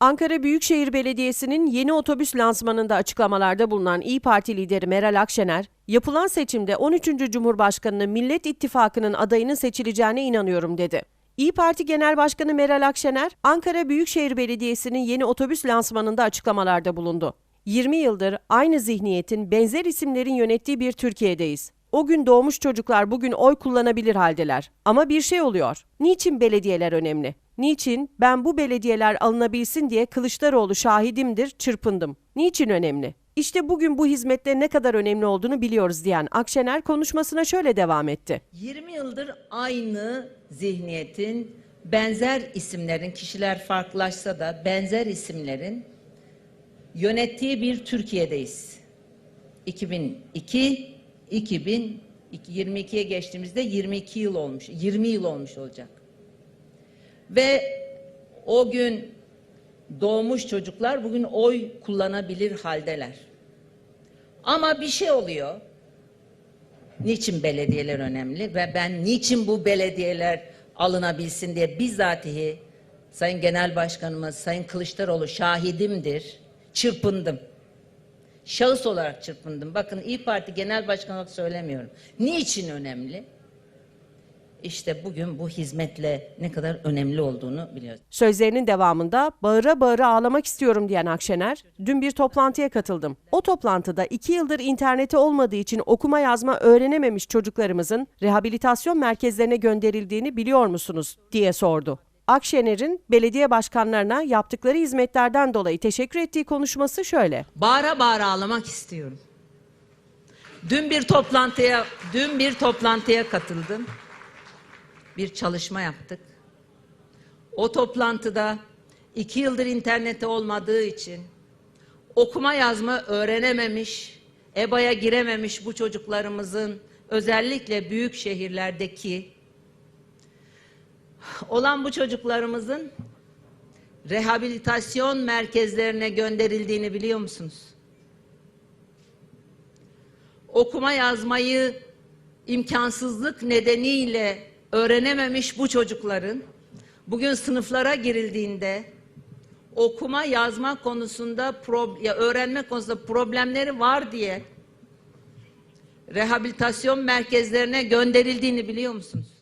Ankara Büyükşehir Belediyesi'nin yeni otobüs lansmanında açıklamalarda bulunan İyi Parti lideri Meral Akşener, yapılan seçimde 13. Cumhurbaşkanı Millet İttifakı'nın adayının seçileceğine inanıyorum dedi. İyi Parti Genel Başkanı Meral Akşener, Ankara Büyükşehir Belediyesi'nin yeni otobüs lansmanında açıklamalarda bulundu. 20 yıldır aynı zihniyetin benzer isimlerin yönettiği bir Türkiye'deyiz. O gün doğmuş çocuklar bugün oy kullanabilir haldeler. Ama bir şey oluyor. Niçin belediyeler önemli? Niçin ben bu belediyeler alınabilsin diye Kılıçdaroğlu şahidimdir, çırpındım. Niçin önemli? İşte bugün bu hizmetlerin ne kadar önemli olduğunu biliyoruz diyen Akşener konuşmasına şöyle devam etti. 20 yıldır aynı zihniyetin, benzer isimlerin, kişiler farklılaşsa da benzer isimlerin yönettiği bir Türkiye'deyiz. 2002, 2022'ye geçtiğimizde 22 yıl olmuş, 20 yıl olmuş olacak. Ve o gün doğmuş çocuklar bugün oy kullanabilir haldeler. Ama bir şey oluyor. Niçin belediyeler önemli ve ben niçin bu belediyeler alınabilsin diye bizzatihi Sayın Genel Başkanımız Sayın Kılıçdaroğlu şahidimdir. Çırpındım. Şahıs olarak çırpındım. Bakın İyi Parti Genel Başkanı olarak söylemiyorum. Niçin önemli? İşte bugün bu hizmetle ne kadar önemli olduğunu biliyoruz. Sözlerinin devamında bağıra bağıra ağlamak istiyorum diyen Akşener, dün bir toplantıya katıldım. O toplantıda iki yıldır interneti olmadığı için okuma yazma öğrenememiş çocuklarımızın rehabilitasyon merkezlerine gönderildiğini biliyor musunuz diye sordu. Akşener'in belediye başkanlarına yaptıkları hizmetlerden dolayı teşekkür ettiği konuşması şöyle. Bağıra bağıra ağlamak istiyorum. Dün bir toplantıya, dün bir toplantıya katıldım. Bir çalışma yaptık. O toplantıda iki yıldır internette olmadığı için okuma yazma öğrenememiş, EBA'ya girememiş bu çocuklarımızın özellikle büyük şehirlerdeki olan bu çocuklarımızın rehabilitasyon merkezlerine gönderildiğini biliyor musunuz? Okuma yazmayı imkansızlık nedeniyle öğrenememiş bu çocukların bugün sınıflara girildiğinde okuma yazma konusunda ya öğrenme konusunda problemleri var diye rehabilitasyon merkezlerine gönderildiğini biliyor musunuz?